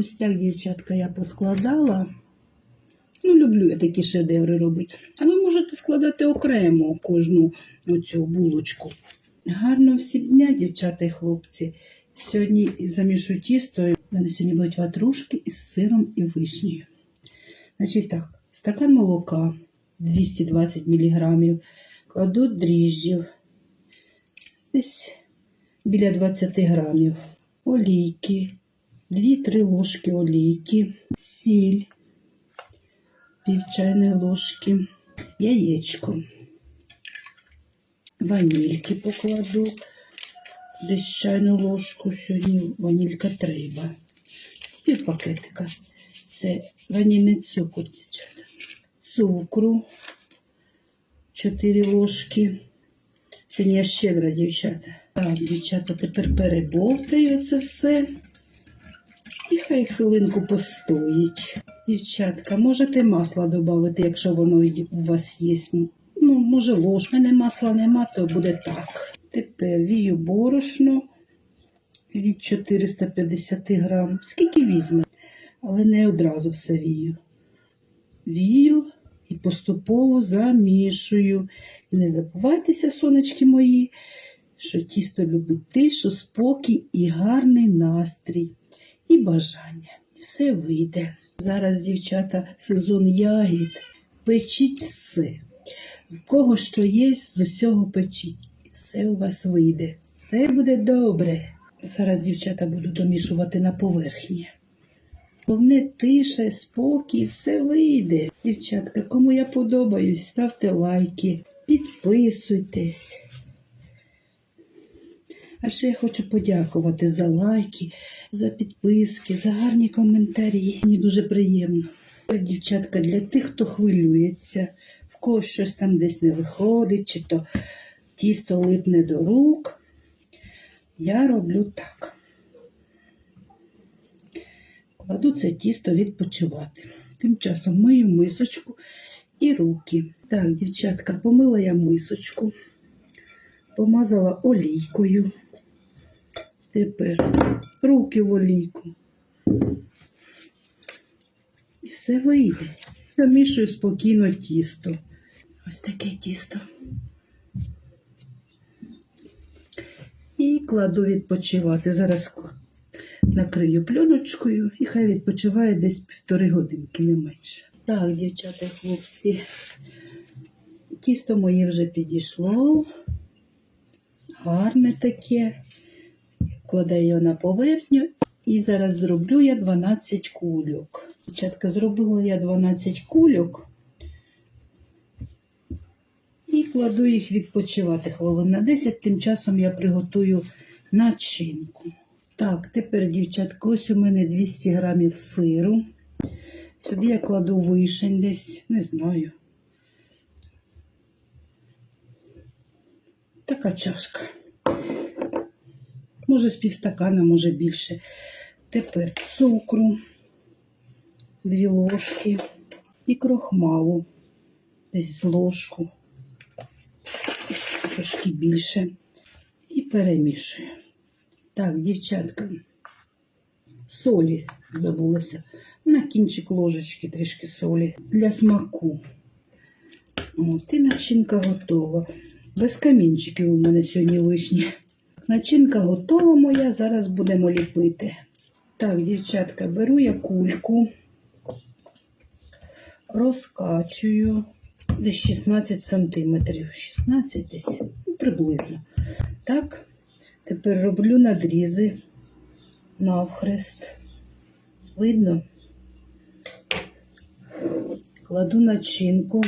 Ось так, дівчатка, я поскладала. Ну, люблю я такі шедеври робити. А ви можете складати окремо кожну оцю булочку. Гарно всім дня, дівчата і хлопці. Сьогодні замішу тісто. У мене сьогодні будуть ватрушки із сиром і вишнею. Значить так, стакан молока 220 мг. Кладу дріжджів. Десь біля 20 грамів. Олійки. 2-3 ложки олійки, сіль, пів чайної ложки, яєчко, ванільки покладу, десь чайну ложку, сьогодні ванілька треба, пів пакетика. Це ванільний цукор, дівчата. Цукру 4 ложки. Сьогодні я щедра, дівчата. Так, дівчата, тепер перебовтаю це все. І хай хвилинку постоїть. Дівчатка, можете масла додати, якщо воно у вас є. Ну, може, ложка не масла нема, то буде так. Тепер вію борошно від 450 грам. Скільки візьме, але не одразу все вію. Вію і поступово замішую. І не забувайтеся, сонечки мої, що тісто любить тишу, спокій і гарний настрій і бажання. Все вийде. Зараз, дівчата, сезон ягід. Печіть все. В кого що є, з усього печіть. Все у вас вийде. Все буде добре. Зараз, дівчата, буду домішувати на поверхні. Головне тиша, спокій, все вийде. Дівчатка, кому я подобаюсь, ставте лайки, підписуйтесь. А ще я хочу подякувати за лайки, за підписки, за гарні коментарі. Мені дуже приємно. Дівчатка, для тих, хто хвилюється, в кого щось там десь не виходить, чи то тісто липне до рук, я роблю так. Кладу це тісто відпочивати. Тим часом мию мисочку і руки. Так, дівчатка, помила я мисочку, помазала олійкою. Тепер руки в олійку. І все вийде. Замішую спокійно тісто. Ось таке тісто. І кладу відпочивати. Зараз накрию пленочкою і хай відпочиває десь півтори годинки, не менше. Так, дівчата, хлопці, тісто моє вже підійшло. Гарне таке. Кладаю його на поверхню і зараз зроблю я 12 кульок. Дівчатка, зробила я 12 кульок і кладу їх відпочивати хвилин на 10. Тим часом я приготую начинку. Так, тепер, дівчатка, ось у мене 200 грамів сиру. Сюди я кладу вишень десь, не знаю. Така чашка. Може, з півстакана, може більше. Тепер цукру, дві ложки і крохмалу, десь з ложку, трошки більше. І перемішую. Так, дівчатка, солі забулася. На кінчик ложечки трішки солі для смаку. От, і начинка готова. Без камінчиків у мене сьогодні вишні. Начинка готова моя, зараз будемо ліпити. Так, дівчатка, беру я кульку, розкачую десь 16 сантиметрів. 16 десь, ну, приблизно. Так, тепер роблю надрізи навхрест. Видно? Кладу начинку.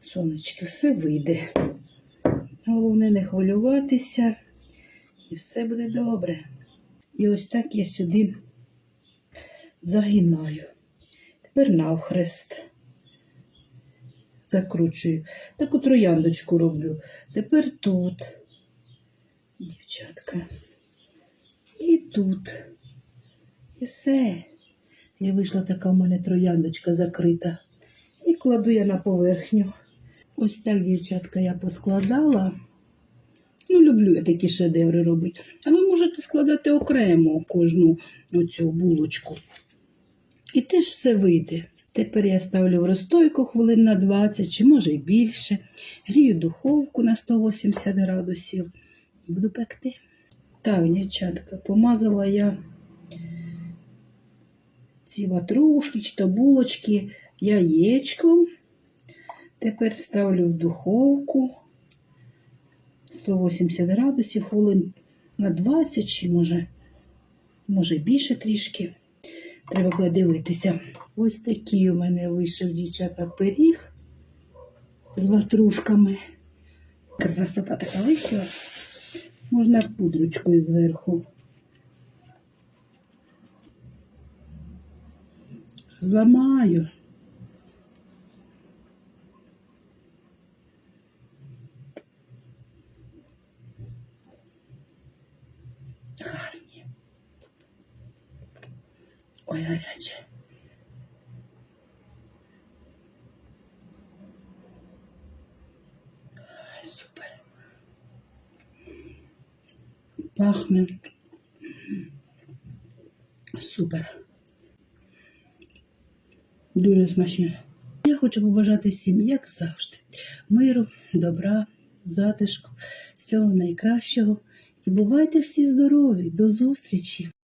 Сонечки, все вийде. Головне не хвилюватися, і все буде добре. І ось так я сюди загинаю. Тепер навхрест. Закручую. Таку трояндочку роблю. Тепер тут, дівчатка. І тут. І все. І вийшла така в мене трояндочка закрита. І кладу я на поверхню. Ось так, дівчатка, я поскладала. Ну, люблю я такі шедеври робити. А ви можете складати окремо кожну оцю булочку. І теж все вийде. Тепер я ставлю в розстойку хвилин на 20 чи може й більше. Грію духовку на 180 градусів і буду пекти. Так, дівчатка, помазала я ці ватрушки чи то булочки яєчком. Тепер ставлю в духовку 180 градусів, хвилин на 20 чи може, може більше трішки. Треба буде дивитися. Ось такий у мене вийшов дівчата пиріг з ватрушками. Красота така вийшла. Можна пудрочкою зверху. Зламаю. Ой, гаряче. Супер. Пахне. Супер. Дуже смачно. Я хочу побажати всім, як завжди, миру, добра, затишку, всього найкращого. І бувайте всі здорові. До зустрічі!